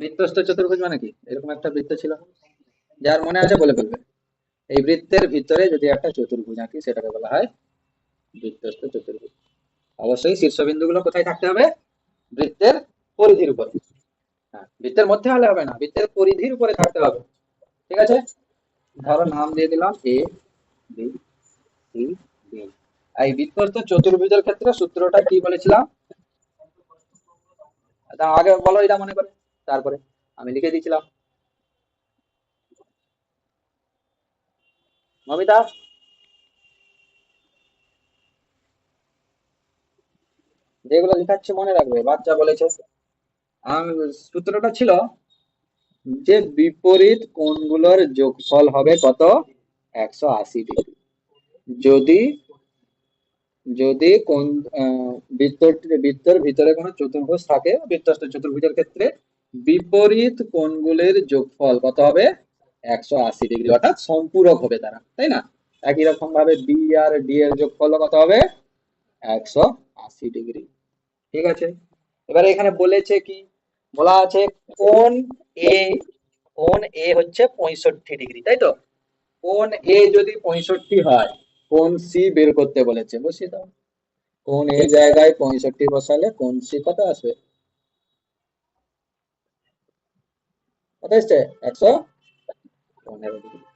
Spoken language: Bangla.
বৃত্তস্থ চতুর্ভুজ মানে কি? এরকম একটা বৃত্ত ছিল। যার মনে আছে বলে ফেলবে এই বৃত্তের ভিতরে যদি একটা চতুর্ভুজ আঁকি, সেটাকে বলা হয় বৃত্তস্থ চতুর্ভুজ। অবশ্যই শীর্ষবিন্দু গুলো কোথায় থাকতে হবে? বৃত্তের পরিধির উপরে। হ্যাঁ বৃত্তের মধ্যে হলে হবে না, বৃত্তের পরিধির উপরে থাকতে হবে। ঠিক আছে? ধরো নাম দিয়ে দিলাম এ বি এই বৃত্তস্থ চতুর্ভুজের ক্ষেত্রে সূত্রটা কি বলেছিলাম? তা আগে বলো, এটা মনে করে। তারপরে আমি লিখে দিয়েছিলাম। মমিতা যেগুলো লেখাচ্ছি মনে রাখবে বাচ্চা বলেছে। সূত্রটা ছিল যে বিপরীত কোণগুলোর যোগফল হবে কত? একশো আশি ডিগ্রি। যদি যদি কোন আহ, বৃত্ত বৃত্তের ভিতরে কোনো চতুর্ভুজ থাকে বৃত্তস্থ চতুর্ভুজের ক্ষেত্রে বিপরীত কোণগুলির যোগফল কত হবে? একশো আশি ডিগ্রি। অর্থাৎ সম্পূরক হবে তারা, তাই না? একই রকম ভাবে বি আর ডি এর যোগফল কত হবে? একশো আশি ডিগ্রি। ঠিক আছে? এবারে এখানে বলেছে কি? বলা আছে কোন এ কোন এ হচ্ছে পঁয়ষট্টি ডিগ্রি, তাই তো? কোন এ যদি পঁয়ষট্টি হয় কোন সি বের করতে বলেছে বসিয়ে দাও কোন এ জায়গায় পঁয়ষট্টি বসালে কোন সি কত আসবে? কত এসছে একশো পনেরো ডিগ্রি